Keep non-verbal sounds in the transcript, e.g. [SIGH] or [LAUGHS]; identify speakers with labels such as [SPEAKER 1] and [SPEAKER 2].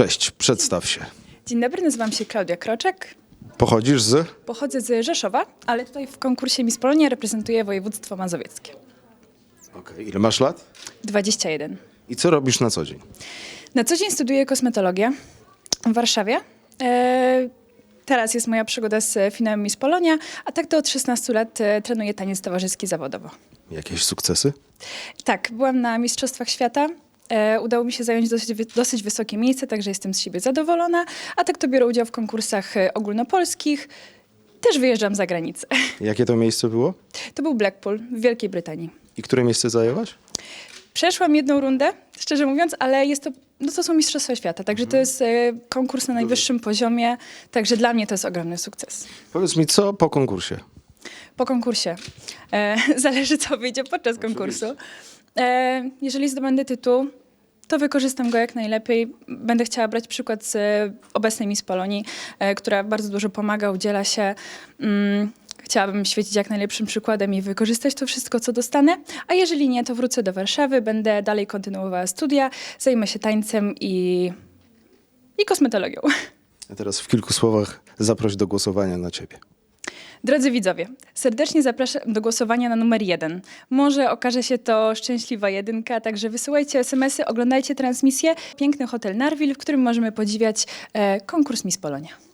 [SPEAKER 1] Cześć, przedstaw się.
[SPEAKER 2] Dzień dobry, nazywam się Klaudia Kroczek.
[SPEAKER 1] Pochodzisz z?
[SPEAKER 2] Pochodzę z Rzeszowa, ale tutaj w konkursie Miss Polonia reprezentuję województwo mazowieckie.
[SPEAKER 1] Okej, ile masz lat?
[SPEAKER 2] 21.
[SPEAKER 1] I co robisz na co dzień?
[SPEAKER 2] Na co dzień studiuję kosmetologię w Warszawie. E, teraz jest moja przygoda z finałem Miss Polonia, a tak to od 16 lat e, trenuję taniec towarzyski zawodowo.
[SPEAKER 1] Jakieś sukcesy?
[SPEAKER 2] Tak, byłam na Mistrzostwach Świata. E, udało mi się zająć dosyć, dosyć wysokie miejsce, także jestem z siebie zadowolona. A tak to biorę udział w konkursach e, ogólnopolskich. Też wyjeżdżam za granicę. [LAUGHS]
[SPEAKER 1] Jakie to miejsce było?
[SPEAKER 2] To był Blackpool w Wielkiej Brytanii.
[SPEAKER 1] I które miejsce zajęłaś?
[SPEAKER 2] Przeszłam jedną rundę, szczerze mówiąc, ale jest to, no to są Mistrzostwa Świata, także to jest e, konkurs na najwyższym poziomie, także dla mnie to jest ogromny sukces.
[SPEAKER 1] Powiedz mi, co po konkursie?
[SPEAKER 2] Po konkursie. E, [LAUGHS] zależy, co wyjdzie podczas konkursu. E, jeżeli zdobędę tytuł, to wykorzystam go jak najlepiej. Będę chciała brać przykład z obecnej Miss Polonii, e, która bardzo dużo pomaga, udziela się. Mm, chciałabym świecić jak najlepszym przykładem i wykorzystać to wszystko, co dostanę. A jeżeli nie, to wrócę do Warszawy, będę dalej kontynuowała studia, zajmę się tańcem i, i kosmetologią.
[SPEAKER 1] A teraz w kilku słowach zaproś do głosowania na ciebie.
[SPEAKER 2] Drodzy widzowie, serdecznie zapraszam do głosowania na numer jeden. Może okaże się to szczęśliwa jedynka, także wysyłajcie SMS-y, oglądajcie transmisję. Piękny hotel Narwil, w którym możemy podziwiać e, konkurs Miss Polonia.